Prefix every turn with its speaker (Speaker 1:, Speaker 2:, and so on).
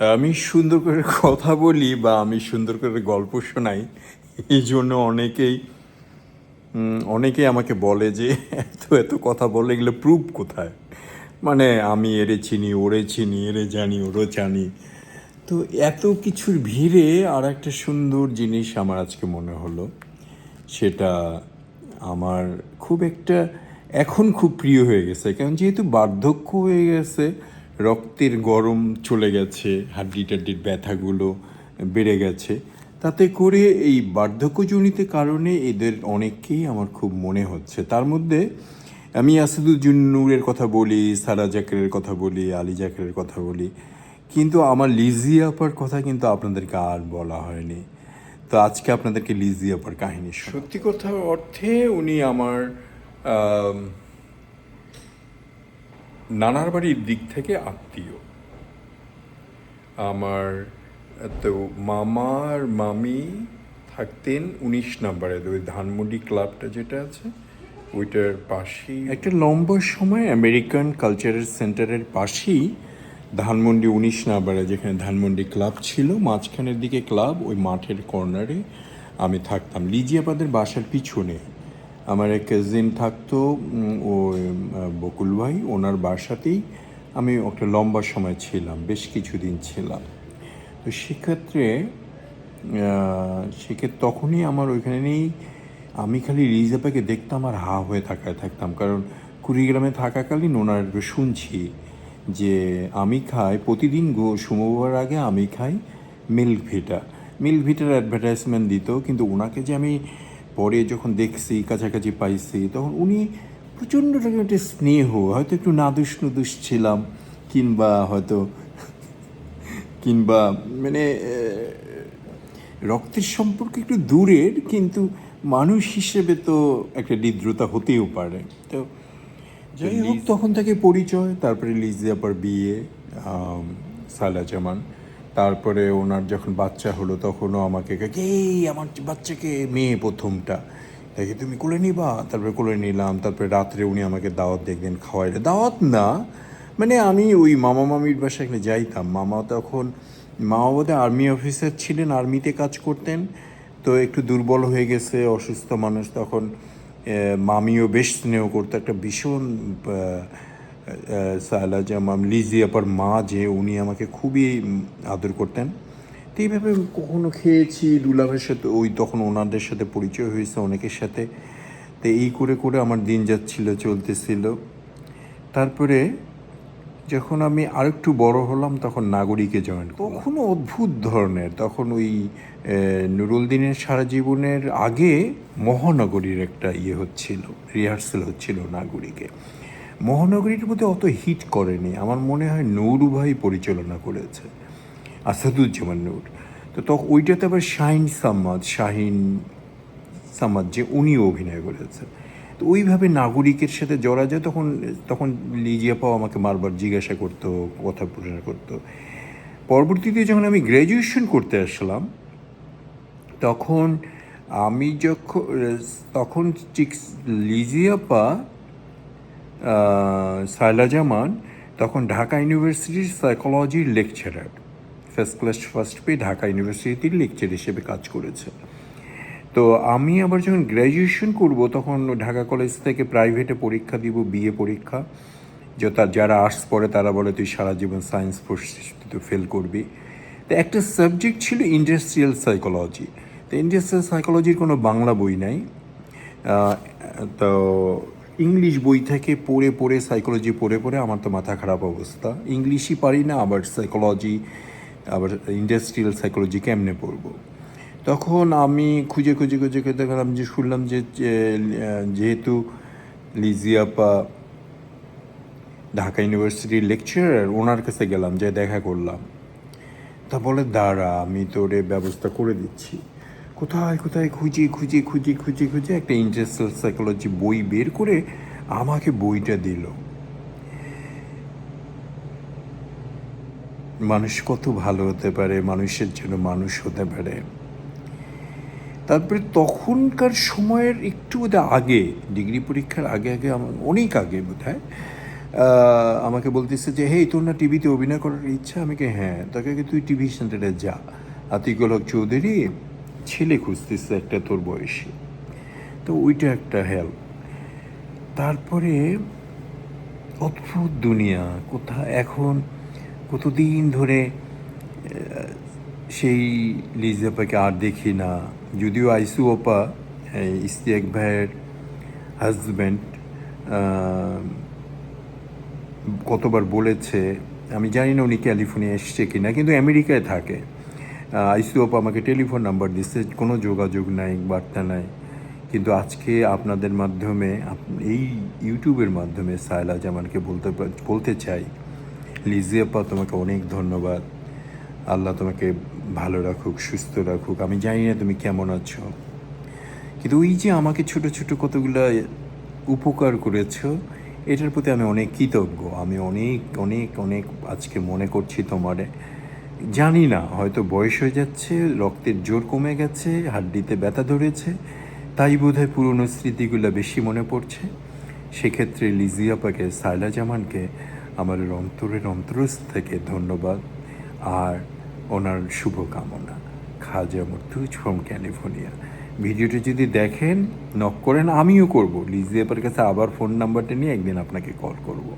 Speaker 1: আমি সুন্দর করে কথা বলি বা আমি সুন্দর করে গল্প শোনাই, এই জন্য অনেকেই অনেকেই আমাকে বলে যে, এত এত কথা বলে এগুলো প্রুফ কোথায়? মানে আমি এরে চিনি, ওরে চিনি, এরে জানি ওরে জানি। তো এত কিছুর ভিড়ে আর একটা সুন্দর জিনিস আমার আজকে মনে হলো, সেটা আমার খুব একটা, এখন খুব প্রিয় হয়ে গেছে। কারণ যেহেতু বার্ধক্য হয়ে গেছে রক্তের গরম চলে গেছে হাড্ডি টাড্ডির ব্যথাগুলো বেড়ে গেছে। তাতে করে এই বার্ধক্যজনিত কারণে এদের অনেককেই আমার খুব মনে হচ্ছে। তার মধ্যে আমি আসাদুজ্জুন নূরের কথা বলি সারা জাকেরের কথা বলি আলী জাকেরের কথা বলি। কিন্তু আমার লিজি আপার কথা কিন্তু আপনাদেরকে আর বলা হয়নি। তো আজকে আপনাদেরকে লিজি আপার কাহিনী সত্যি কথা অর্থে উনি আমার আম, নানার বাড়ির দিক থেকে আত্মীয়। আমার, তো মামার মামি থাকতেন উনিশ নাম্বারে ওই ধানমন্ডি ক্লাবটা যেটা আছে, ওইটার পাশেই। একটা লম্বা সময় আমেরিকান কালচারাল সেন্টারের পাশেই ধানমন্ডি উনিশ নাম্বারে যেখানে ধানমন্ডি ক্লাব ছিল, মাঝখানের দিকে ক্লাব, ওই মাঠের কর্নারে আমি থাকতাম। লিজিয়াবাদের বাসার পিছনে। আমার এক কাজিন থাকতো ওই বকুল ভাই। ওনার বাসাতেই আমি একটা লম্বা সময় ছিলাম, বেশ কিছুদিন ছিলাম। তো সেক্ষেত্রে সেক্ষেত্রে তখনই আমার ওইখানে নেই, আমি খালি রিজাপাকে দেখতাম আর হা হয়ে থাকায় থাকতাম। কারণ কুড়িগ্রামে থাকাকালীন ওনার শুনছি যে আমি খাই, প্রতিদিন গো, সোমবার আগে আমি খাই মিল্ক ভিটা। মিল্ক ভিটার অ্যাডভার্টাইজমেন্ট দিত, কিন্তু ওনাকে যে আমি পরে যখন দেখছি কাছাকাছি পাইছি তখন উনি প্রচণ্ড রকম একটা স্নেহ হয়তো একটু নাদুস নুদুস ছিলাম কিংবা হয়তো কিংবা মানে রক্তের সম্পর্কে একটু দূরের কিন্তু মানুষ হিসেবে তো একটা হৃদ্রতা হতেও পারে। তো যাই হোক তখন থেকে পরিচয়। তারপরে লিজ লিজিয়াপার বিয়ে সালা জামান। তারপরে ওনার যখন বাচ্চা হলো, তখনও আমাকে কে আমার বাচ্চাকে মেয়ে প্রথমটা? দেখে, তুমি কোলে নিবা। তারপরে কোলে নিলাম, তারপরে রাত্রে উনি আমাকে দাওয়াত দেখবেন খাওয়াইলে। দাওয়াত না মানে আমি ওই মামা মামির বাসায় এখানে যাইতাম। মামা তখন, মামা বোধহয় আর্মি অফিসার ছিলেন, আর্মিতে কাজ করতেন। তো একটু দুর্বল হয়ে গেছে, অসুস্থ মানুষ। তখন মামিও বেশ স্নেহ করতো। একটা ভীষণ সালা জামাম, লিজি আপার মা যে উনি আমাকে খুবই আদর করতেন। তো এইভাবে কখনো খেয়েছি দুলাভের সাথে, ওই তখন ওনাদের সাথে পরিচয় হয়েছে অনেকের সাথে। তো এই করে করে আমার দিন যাচ্ছিল, চলতেছিল। তারপরে যখন আমি আরেকটু বড় হলাম, তখন নাগরিকে জয়েন তখনও অদ্ভুত ধরনের, তখন ওই নুরুল দিনের সারা জীবনের আগে মহানগরীর একটা ইয়ে হচ্ছিল রিহার্সেল হচ্ছিল নাগরিকে। মহানগরীর মধ্যে অত হিট করেনি। আমার মনে হয় নৌরু ভাই পরিচালনা করেছে। আসাদুজ্জামান নূর। তো তখন ওইটাতে আবার শাহিন সাম্মাদ শাহিন সামাদ যে উনিও অভিনয় করেছে তো ওইভাবে নাগরিকের সাথে জড়া যায়, তখন তখন লিজিয়াপাও আমাকে বারবার জিজ্ঞাসা করতো, কথা প্রশ্ন করতো। পরবর্তীতে যখন আমি গ্র্যাজুয়েশন করতে আসলাম, তখন আমি যখন তখন লিজিয়াপা সাইলা জামান তখন ঢাকা ইউনিভার্সিটির সাইকোলজির লেকচারার ফার্স্ট ক্লাস ফার্স্ট পে ঢাকা ইউনিভার্সিটির লেকচার হিসেবে কাজ করেছে। তো আমি আবার যখন গ্র্যাজুয়েশন করব তখন ঢাকা কলেজ থেকে প্রাইভেটে পরীক্ষা দিব বিএ পরীক্ষা। যে তার যারা আর্টস পড়ে তারা বলে, তুই সারা জীবন সায়েন্স পড়ছিস ফেল করবি। তো একটা সাবজেক্ট ছিল ইন্ডাস্ট্রিয়াল সাইকোলজি তো ইন্ডাস্ট্রিয়াল সাইকোলজির কোনো বাংলা বই নাই। তো ইংলিশ বই থেকে পড়ে পড়ে সাইকোলজি পড়ে পড়ে আমার তো মাথা খারাপ অবস্থা। ইংলিশই পারি না আবার সাইকোলজি আবার ইন্ডাস্ট্রিয়াল সাইকোলজি কেমনে পড়ব? তখন আমি খুঁজে খুঁজে খুঁজে খুঁজে দেখলাম যে শুনলাম যে যে, যেহেতু লিজিয়াপা ঢাকা ইউনিভার্সিটির লেকচারার ওনার কাছে গেলাম যে দেখা করলাম। তা বলে দাঁড়া আমি তোরে ব্যবস্থা করে দিচ্ছি। কোথায় কোথায় খুঁজে খুঁজে খুঁজে খুঁজে খুঁজে একটা ইন্টারেস্টাল সাইকোলজি বই বের করে আমাকে বইটা দিল। মানুষ কত ভালো হতে পারে, মানুষের জন্য মানুষ হতে পারে। তারপরে তখনকার সময়ের একটু বোধহয় আগে ডিগ্রি পরীক্ষার আগে আগে আমার অনেক আগে বোধ হয় আমাকে বলতেছে যে, হেই, তোর না টিভিতে অভিনয় করার ইচ্ছা? আমি কে হ্যাঁ। তাকে তুই টিভি সেন্টারে যা। আতিকুল চৌধুরী ছেলে খুঁজতেছে একটা তোর বয়সী। তো ওইটা একটা হেল্প তারপরে অদ্ভুত দুনিয়া কোথা এখন, কতদিন ধরে সেই লিজাপাকে আর দেখি না। যদিও আইসু এই ইস্তিয়াক ভাইয়ের হাজব্যান্ড কতবার বলেছে, আমি জানি না উনি ক্যালিফোর্নিয়া এসছে কি না কিন্তু আমেরিকায় থাকে। আইসু ওপা আমাকে টেলিফোন নাম্বার দিচ্ছে কোনো যোগাযোগ নাই, বার্তা নাই। কিন্তু আজকে আপনাদের মাধ্যমে এই ইউটিউবের মাধ্যমে সায়লা জামানকে বলতে বলতে চাই। লিজিয়াপা তোমাকে অনেক ধন্যবাদ। আল্লাহ তোমাকে ভালো রাখুক, সুস্থ রাখুক। আমি জানি না তুমি কেমন আছো। কিন্তু ওই যে আমাকে ছোট ছোট কতগুলো উপকার করেছ, এটার প্রতি আমি অনেক কৃতজ্ঞ। আমি অনেক অনেক অনেক আজকে মনে করছি তোমারে। জানি না, হয়তো বয়স হয়ে যাচ্ছে, রক্তের জোর কমে গেছে, হাড্ডিতে ব্যথা ধরেছে, তাই বোধহয় পুরনো স্মৃতিগুলো বেশি মনে পড়ছে। সেক্ষেত্রে লিজিয়াপাকে সাইলা জামানকে আমার অন্তরের অন্তরস্থ থেকে ধন্যবাদ, আর ওনার শুভকামনা। খাজা মুর্তুজ ফ্রম ক্যালিফোর্নিয়া ভিডিওটি যদি দেখেন নক করেন, আমিও করব। লিজিয়াপার কাছে আবার ফোন নাম্বারটা নিয়ে একদিন আপনাকে কল করব।